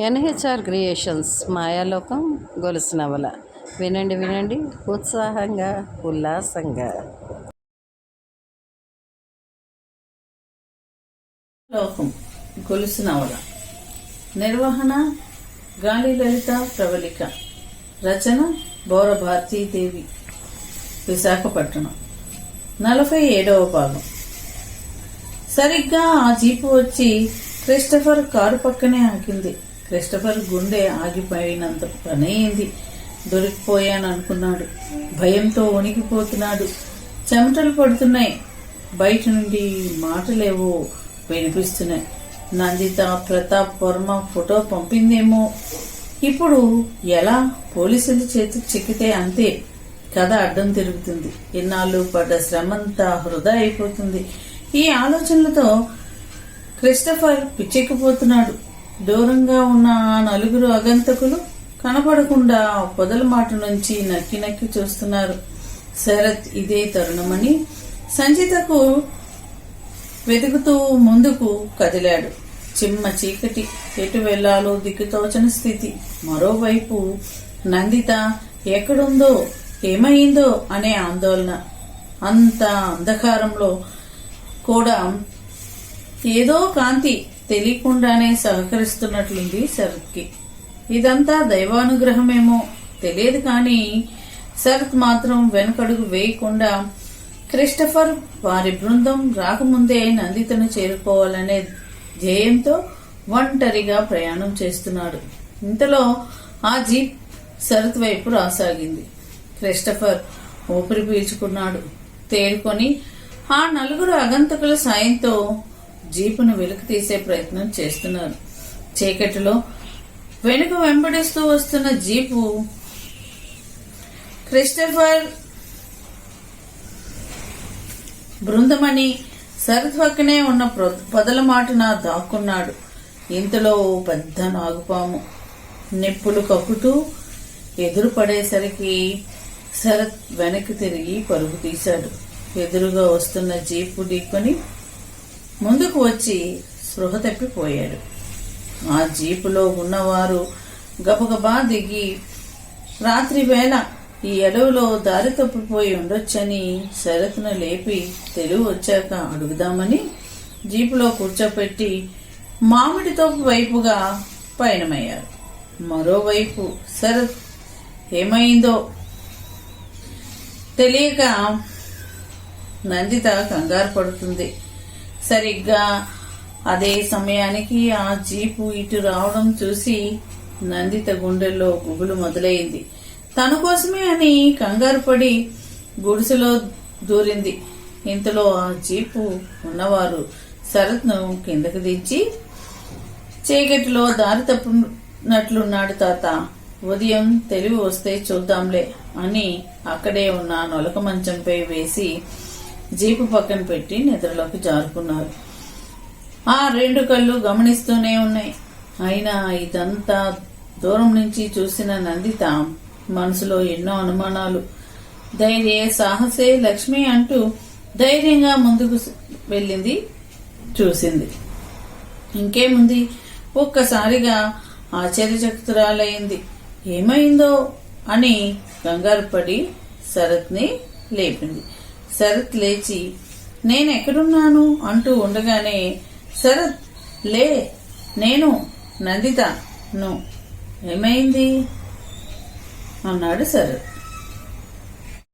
NHR creations Mayalokam గొలుసు నవల. వినండి వినండి. ఉత్సాహంగా ఉల్లాసంగా. లోకం గొలుసు నవల. నిర్వహణ గాలి లలిత ప్రవళిక రచన బౌర భారతీదేవి విశాఖపట్నం. నలభై ఏడవ భాగం. సరిగ్గా ఆ జీపు వచ్చి క్రిస్టఫర్ కారు పక్కనే ఆగింది. క్రిస్టఫర్ గుండె ఆగిపోయినంత పనయింది దొరికిపోయాను అనుకున్నాడు. భయంతో వణికిపోతున్నాడు. చెమటలు పడుతున్నాయి. బయట నుండి మాటలేవో వినిపిస్తున్నాయి. నందిత ప్రతాప్ వర్మ ఫోటో పంపిందేమో. ఇప్పుడు ఎలా పోలీసుల చేతికి చిక్కితే అంతే. కథ అడ్డం తిరుగుతుంది. ఇన్నాళ్ళు పడ్డ శ్రమంతా వృధా అయిపోతుంది. ఈ ఆలోచనలతో క్రిస్టఫర్ పిచ్చెక్కిపోతున్నాడు. దూరంగా ఉన్న ఆ నలుగురు అగంతకులు కనపడకుండా పొదల మాట నుంచి నక్కి నక్కి చూస్తున్నారు. శరత్ ఇదే తరుణమని సంచితకు వెతుకుతూ ముందుకు కదిలాడు. చిమ్మ చీకటి ఎటు వెళ్ళాలో దిక్కుతోచని స్థితి. మరోవైపు నందిత ఎక్కడుందో ఏమైందో అనే ఆందోళన. అంత అంధకారంలో కూడా ఏదో కాంతి తెలియకుండానే సహకరిస్తున్నట్లుంది శరత్కి. ఇదంతా దైవానుగ్రహమేమో తెలియదు కానీ శరత్ మాత్రం వెనకడుగు వేయకుండా క్రిస్టఫర్ వారి బృందం రాకముందే నందితను చేరుకోవాలనే ధ్యేయంతో ఒంటరిగా ప్రయాణం చేస్తున్నాడు. ఇంతలో ఆ జీప్ శరత్ వైపు రాసాగింది. క్రిస్టఫర్ ఊపిరి పీల్చుకున్నాడు. తేరుకొని ఆ నలుగురు అగంతకుల సాయంతో జీపును వెలుకు తీసే ప్రయత్నం చేస్తున్నారు. చీకటిలో వెనుక వెంబడిస్తూ వస్తున్న జీపు క్రిస్టఫర్ బృందమని శరత్ పక్కనే ఉన్న ప్రొ- పొదల మాటున దాక్కున్నాడు. ఇంతలో ఓ పెద్ద నాగుపాము నిప్పులు కక్కుతూ ఎదురు పడేసరికి శరత్ వెనక్కి తిరిగి పరుగు తీశాడు. ఎదురుగా వస్తున్న జీపు ఢీకొని ముందుకు వచ్చి స్పృహ తప్పిపోయాడు. ఆ జీపులో ఉన్నవారు గబగబా దిగి రాత్రి వేళ ఈ అడవిలో దారి తప్పిపోయి ఉండొచ్చని శరత్ను లేపి తెలివి వచ్చాక అడుగుదామని జీపులో కూర్చోపెట్టి మామిడి తోపు వైపుగా పయనమయ్యారు. మరోవైపు శరత్ ఏమైందో? తెలియక నందిత కంగారు పడుతుంది. సరిగ్గా అదే సమయానికి ఆ జీపు ఇటు రావడం చూసి నందిత గుండెల్లో గుబులు మొదలైంది. తన కోసమే అని కంగారు పడి గుడిసెలో దూరింది. ఇంతలో ఆ జీపు ఉన్నవారు శరత్ను కిందకు దించి చీకటిలో దారి తప్పునట్లున్నాడు తాత. ఉదయం తెలివి వస్తే చూద్దాంలే అని అక్కడే ఉన్న నొలక మంచంపై వేసి జీపు పక్కన పెట్టి నిద్రలోకి జారుకున్నారు. ఆ రెండు కళ్ళు గమనిస్తూనే ఉన్నాయి. అయినా ఇదంతా దూరం నుంచి చూసిన నందిత మనసులో ఎన్నో అనుమానాలు. ధైర్య సాహసే లక్ష్మి అంటూ ధైర్యంగా ముందుకు వెళ్ళింది చూసింది. ఇంకేముంది? ఒక్కసారిగా ఆశ్చర్యచకితురాలైంది. ఏమైందో అని కంగారు పడి శరత్ని లేపింది. శరత్ లేచి నేను ఎక్కడున్నాను అంటూ ఉండగానే శరత్ లే నేను నందిత. ను ఏమైంది? అన్నాడు శరత్.